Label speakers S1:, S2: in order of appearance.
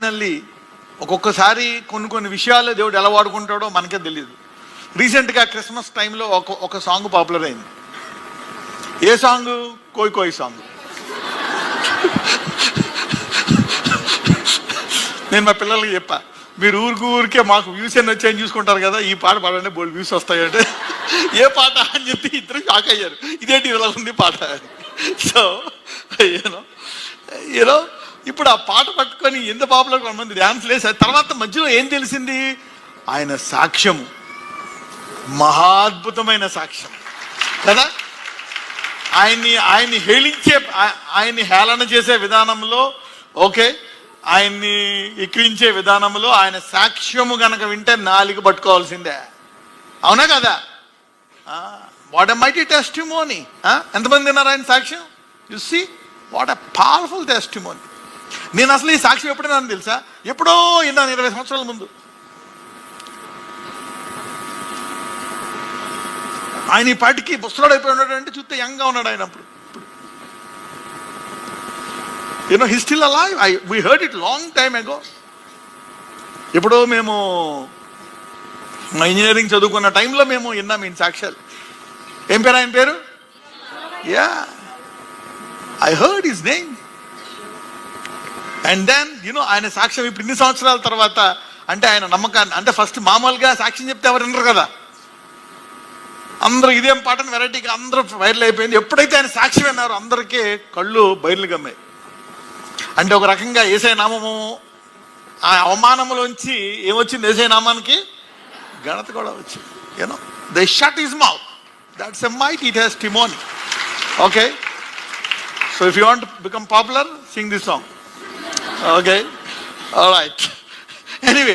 S1: Finally ఒక్కొక్కసారి కొన్ని కొన్ని విషయాలు దేవుడు ఎలా వాడుకుంటాడో మనకే తెలియదు రీసెంట్గా క్రిస్మస్ టైంలో ఒక ఒక సాంగ్ పాపులర్ అయింది. ఏ సాంగ్ కోయి కోయి సాంగ్ నేను మా పిల్లలకి చెప్పా మీరు ఊరికి ఊరికే మాకు వ్యూస్ ఎన్ని వచ్చాయని చూసుకుంటారు కదా ఈ పాట పాడండి బోల్డ్ వ్యూస్ వస్తాయంటే. ఏ పాట అని చెప్పి ఇద్దరు షాక్ అయ్యారు. ఇదేంటి ఇలా ఉంది పాట సో యూనో యూనో ఇప్పుడు ఆ పాట పట్టుకొని ఎంత పాపులర్ కొంతమంది డ్యాన్స్ లేసారు. తర్వాత మధ్యలో ఏం తెలిసింది? ఆయన సాక్ష్యము. మహాద్భుతమైన సాక్ష్యం. కదా? ఆయన్ని ఆయన్ని హేళించే ఆయన్ని హేళన చేసే విధానంలో ఓకే? ఆయన్ని ఎక్కిరించే విధానంలో ఆయన సాక్ష్యము గనక వింటే నాలుగు పట్టుకోవాల్సిందే. అవునా కదా? వాట్ ఎ మైటీ టెస్టిమోనీ ఎంతమంది విన్నారు ఆయన సాక్ష్యం? You see what a powerful testimony నేను అసలు ఈ సాక్షి ఎప్పుడైనా తెలుసా? ఎప్పుడో విన్నాను ఇరవై సంవత్సరాల ముందు. ఆయన ఈ పాటికి ముసలాడు అయిపోయి ఉన్నాడు అంటే చూస్తే యంగ్గా ఉన్నాడు ఆయన అప్పుడు. You know he still alive I we heard it long time ago ఎప్పుడో మేము మా ఇంజనీరింగ్ చదువుకున్న టైంలో మేము విన్నాం ఈయన సాక్ష్యాలు. ఏం పేరు ఆయన పేరు? Yeah I heard his name and then you know ఆయన సాక్ష్యం ఇప్పుడు ఇన్ని సంవత్సరాల తర్వాత అంటే ఆయన నమ్మకాన్ని అంటే ఫస్ట్ మామూలుగా సాక్ష్యం చెప్తే ఎవరు వినరు కదా? అందరూ ఇదేం పాటను వెరైటీగా అందరూ వైరల్ అయిపోయింది. ఎప్పుడైతే ఆయన సాక్షి విన్నారో అందరికీ కళ్ళు బయలు గమ్మాయి అంటే ఒక రకంగా ఏసై నామము ఆ అవమానములోంచి ఏమొచ్చింది ఏసై నామానికి? ఘనత కూడా వచ్చింది. You know the shut is mouth that's a might it has testimony okay so if you want become popular sing this song Okay? All right. Anyway.